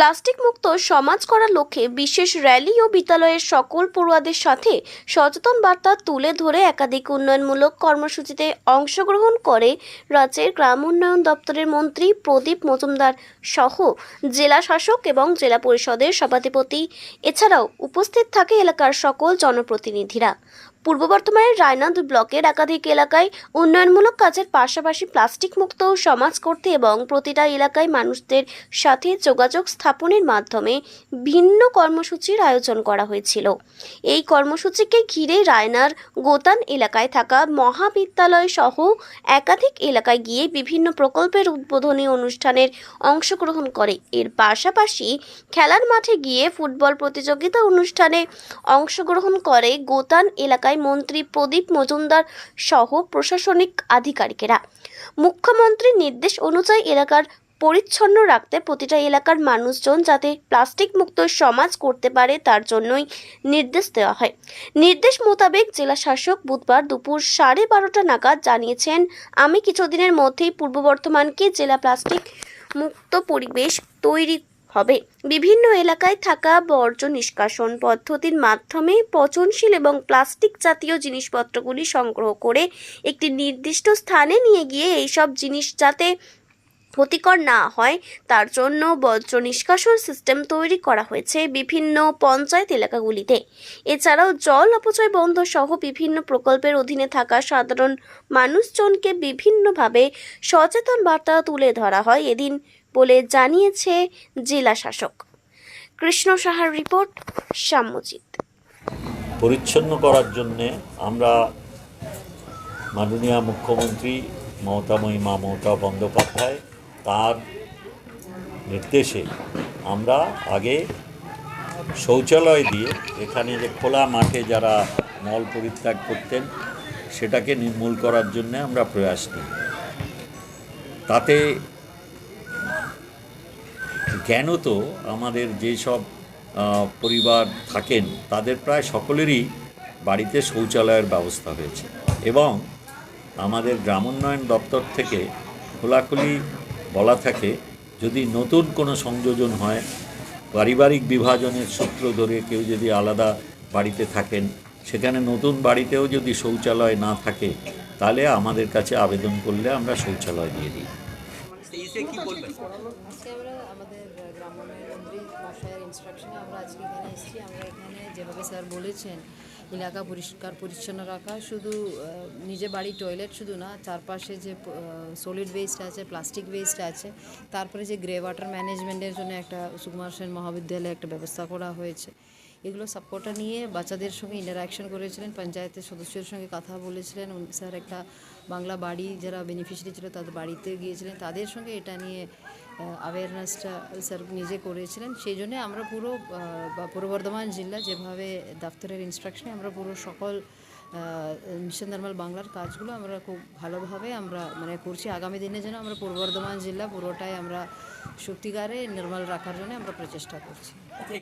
Plastic মুক্ত সমাজ করার লক্ষ্যে বিশেষ র্যালি ও বিদ্যালয়ের সকল পড়ুয়াদের সাথে সচেতন বার্তা তুলে ধরে একাধিক উন্নয়নমূলক কর্মসূচিতে অংশগ্রহণ করে রাজ্যের গ্রাম উন্নয়ন দপ্তরের মন্ত্রী প্রদীপ মজুমদার সহ জেলা শাসক এবং জেলা পরিষদের সভাধিপতি। এছাড়াও উপস্থিত থাকে এলাকার সকল জনপ্রতিনিধিরা। পূর্ব বর্ধমানের রায়নাদ ব্লকের একাধিক এলাকায় উন্নয়নমূলক কাজের পাশাপাশি প্লাস্টিক মুক্ত সমাজ করতে এবং প্রতিটা এলাকায় মানুষদের সাথে যোগাযোগ স্থাপনের মাধ্যমে ভিন্ন কর্মসূচির আয়োজন করা হয়েছিল। এই কর্মসূচিকে ঘিরে রায়নার গোতান এলাকায় থাকা মহাবিদ্যালয় সহ একাধিক এলাকায় গিয়ে বিভিন্ন প্রকল্পের উদ্বোধনী অনুষ্ঠানের অংশগ্রহণ করে। এর পাশাপাশি খেলার মাঠে গিয়ে ফুটবল প্রতিযোগিতা অনুষ্ঠানে অংশগ্রহণ করে গোতান এলাকায় মন্ত্রী প্রদীপ মজুমদার সহ প্রশাসনিক আধিকারিকেরা। মুখ্যমন্ত্রীর নির্দেশ অনুযায়ী এলাকার পরিচ্ছন্ন রাখতে প্রতিটা এলাকার মানুষজন যাতে প্লাস্টিক মুক্ত সমাজ করতে পারে তার জন্যই নির্দেশ দেওয়া হয়। নির্দেশ মোতাবেক জেলা শাসক বুধবার দুপুর সাড়ে বারোটা নাগাদ জানিয়েছেন, আমি কিছুদিনের মধ্যেই পূর্ব বর্ধমানকে জেলা প্লাস্টিক মুক্ত পরিবেশ তৈরি হবে। বিভিন্ন এলাকায় থাকা বর্জ্য নিষ্কাশন পদ্ধতির মাধ্যমে পচনশীল এবং প্লাস্টিক জাতীয় জিনিসপত্রগুলি সংগ্রহ করে একটি নির্দিষ্ট স্থানে নিয়ে গিয়ে এইসব জিনিস যাতে ক্ষতিকর না হয়, তার জন্য বর্জ্য নিষ্কাশন সিস্টেম তৈরি করা হয়েছে বিভিন্ন পঞ্চায়েত এলাকাগুলিতে। এছাড়াও জল অপচয় বন্ধ সহ বিভিন্ন প্রকল্পের অধীনে থাকা সাধারণ মানুষজনকে বিভিন্নভাবে সচেতন বার্তা তুলে ধরা হয়। এদিন বলে জানিয়েছে জেলা শাসক। কৃষ্ণ সাহার রিপোর্ট, সাম্যজিৎ। পরিচ্ছন্ন করার জন্যে আমরা মাননীয় মুখ্যমন্ত্রী মমতাময়ী মা মমতা বন্দ্যোপাধ্যায় তার নির্দেশে আমরা আগে শৌচালয় দিয়ে এখানে যে খোলা মাঠে যারা মল পরিত্যাগ করতেন সেটাকে নির্মূল করার জন্য আমরা প্রয়াস নিই। তাতে জ্ঞানত আমাদের যেসব পরিবার থাকেন, তাদের প্রায় সকলেরই বাড়িতে শৌচালয়ের ব্যবস্থা হয়েছে এবং আমাদের গ্রামোন্নয়ন দপ্তর থেকে খোলাখুলি বলা থাকে, যদি নতুন কোনো সংযোজন হয়, পারিবারিক বিভাজনের সূত্র ধরে কেউ যদি আলাদা বাড়িতে থাকেন, সেখানে নতুন বাড়িতেও যদি শৌচালয় না থাকে, তাহলে আমাদের কাছে আবেদন করলে আমরা শৌচালয় দিয়ে দিই। এসে কি বলবেন আজকে আমরা আমাদের গ্রাম উন্নয়ন মন্ত্রী মশাইয়ের ইনস্ট্রাকশনে আমরা আজকে এখানে এসেছি। আমরা এখানে যেভাবে স্যার বলেছেন এলাকা পরিষ্কার পরিচ্ছন্ন রাখা শুধু নিজে বাড়ি টয়লেট শুধু না চারপাশে যে সলিড ওয়েস্ট আছে প্লাস্টিক ওয়েস্ট আছে তারপরে যে গ্রে ওয়াটার ম্যানেজমেন্টের জন্য একটা সুকুমার সেন মহাবিদ্যালয়ে একটা ব্যবস্থা করা হয়েছে। এগুলো সবকটা নিয়ে বাচ্চাদের সঙ্গে ইন্টারাকশন করেছিলেন, পঞ্চায়েতের সদস্যের সঙ্গে কথা বলেছিলেন। স্যার একটা বাংলা বাড়ি যারা বেনিফিশিয়ারি ছিল তাদের বাড়িতে গিয়েছিলেন। তাদের সঙ্গে এটা নিয়ে অ্যাওয়ারনেসটা স্যার নিজে করেছিলেন। সেই জন্য আমরা পুরো পূর্ব বর্ধমান জেলা যেভাবে দপ্তরের ইনস্ট্রাকশনে আমরা পুরো সকল মিশন নর্মাল বাংলার কাজগুলো আমরা খুব ভালোভাবে আমরা মানে করছি। আগামী দিনে যেন আমরা পূর্ব বর্ধমান জেলা পুরোটাই আমরা সত্যিকারে নির্মল রাখার জন্য আমরা প্রচেষ্টা করছি।